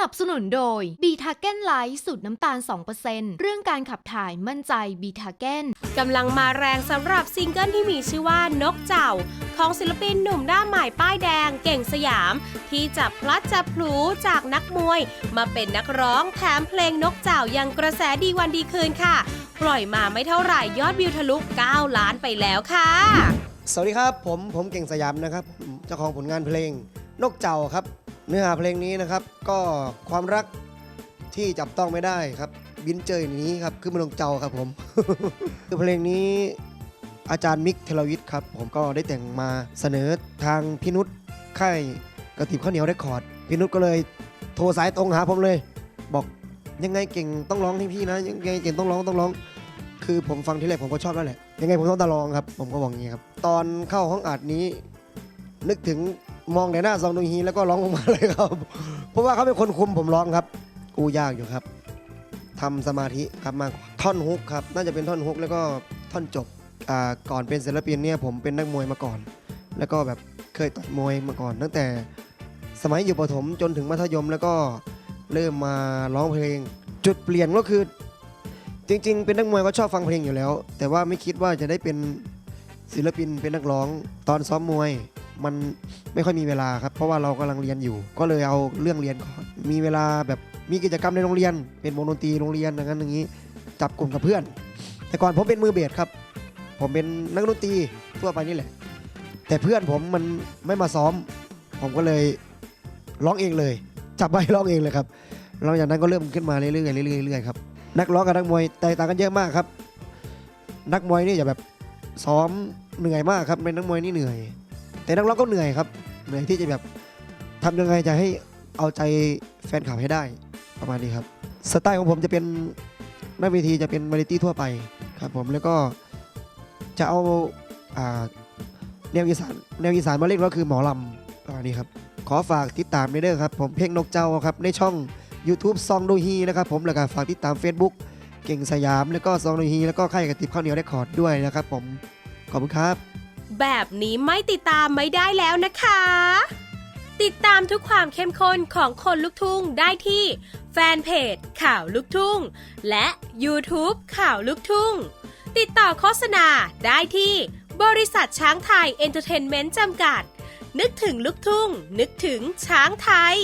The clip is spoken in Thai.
นับสนุนโดยบีทาเก้นไลท์สูตรน้ำตาล 2%เรื่องการขับถ่ายมั่นใจบีทาเก้นกำลังมาแรงสำหรับซิงเกิลที่มีชื่อว่านกเจ้า ของศิลปินหนุ่มหน้าใหม่ป้ายแดงเก่งสยาม ที่จับพลัดจับพลูจากนักมวย มาเป็นนักร้องแถมเพลงนกเจ้ายังกระแสดีวันดีคืนค่ะ ปล่อยมาไม่เท่าไหร่ยอดวิวทะลุ 9 ล้านไปแล้วค่ะ สวัสดีครับผมผมเก่งสยามนะครับ เจ้าของผลงานเพลงนกเจ้าครับ เนื้อหาเพลงนี้นะครับ ก็ความรักที่จับต้องไม่ได้ครับ บินเจออย่างนี้ครับคือมันนกเจ้าครับผม คือเพลงนี้อาจารย์มิกเทลวิทย์ครับ ผมก็ได้แต่งมาเสนอทางพินุษค่ายกระติบข้าวเหนียวเรคคอร์ดพินุษก็เลยโทรสายตรงหาผมเลย บอกยังไงเก่งต้องร้องให้พี่นะ ยังไงเก่งต้องร้องต้องร้อง คือผมฟังที่แรกผมก็ชอบแล้วแหละยังไงผมต้องตะลองครับ ผมก็บอกอย่างนี้ครับ ตอนเข้าห้องอัดนี้ นึกถึง มองในหน้าซองดงฮีแล้วก็ร้องออกมาเลยครับ เพราะว่าเขาเป็นคนคุมผมร้องครับ กูยากอยู่ครับทำสมาธิครับมากท่อนฮุกครับ น่าจะเป็นท่อนฮุกแล้วก็ท่อนจบก่อนเป็นศิลปินเนี่ยผมเป็นนักมวยมาก่อน แล้วก็แบบเคยต่อยมวยมาก่อน ตั้งแต่สมัยอยู่ประถมจนถึงมัธยมแล้วก็เริ่มมาร้องเพลง จุดเปลี่ยนก็คือ จริง ๆ เป็นนักมวยก็ชอบฟังเพลงอยู่แล้ว แต่ว่าไม่คิดว่าจะได้เป็นศิลปินเป็นนักร้องตอนซ้อมมวย มันไม่ค่อยมีเวลาครับ เพราะว่าเรากำลังเรียนอยู่ ก็เลยเอาเรื่องเรียนก่อนมีเวลาแบบมีกิจกรรมในโรงเรียน เป็นวงดนตรีโรงเรียนอย่างนั้นอย่างนี้ จับกลุ่มกับเพื่อน แต่ก่อนผมเป็นมือเบสครับ ผมเป็นนักดนตรีทั่วไปนี่แหละ แต่เพื่อนผมมันไม่มาซ้อม ผมก็เลยร้องเองเลย จับใบร้องเองเลยครับหลังจากนั้นก็เริ่มขึ้นมาเรื่อยๆเรื่อยๆเรื่อยๆครับนักร้องกับนักมวยแตกต่างกันเยอะมากครับ นักมวยนี่จะแบบซ้อมเหนื่อยมากครับเป็นนักมวยนี่เหนื่อย แต่นักร้องก็เหนื่อยครับ เหนื่อยที่จะแบบทำยังไงจะให้เอาใจแฟนคลับให้ได้ประมาณนี้ครับ สไตล์ของผมจะเป็นหน้าเวทีจะเป็นวาไรตี้ทั่วไปครับผมแล้วก็จะเอาแนวอีสานแนวอีสานมาเล่นก็คือหมอลำประมาณนี้ครับ ขอฝากติดตามด้เด้อครับ ผมเพลงนกเจ้าครับในช่อง YouTube ซองโดฮีนะครับผมแล้วก็ฝากติดตาม Facebook เก่งสยามแล้วก็ซองโดฮีแล้วก็ค่ายกระติบข้าวเหนียวได้คอร์ดด้วยนะครับผมขอบคุณครับ แบบนี้ไม่ติดตามไม่ได้แล้วนะคะ ติดตามทุกความเข้มข้นของคนลุกทุ่งได้ที่แฟนเพจข่าวลุกทุ่ง และ YouTube ข่าวลุกทุ่ง ติดต่อโฆษณาได้ที่บริษัทช้างไทยเอนเตอร์เทนเมนต์จำกัด นึกถึงลุกทุ่ง นึกถึงช้างไทย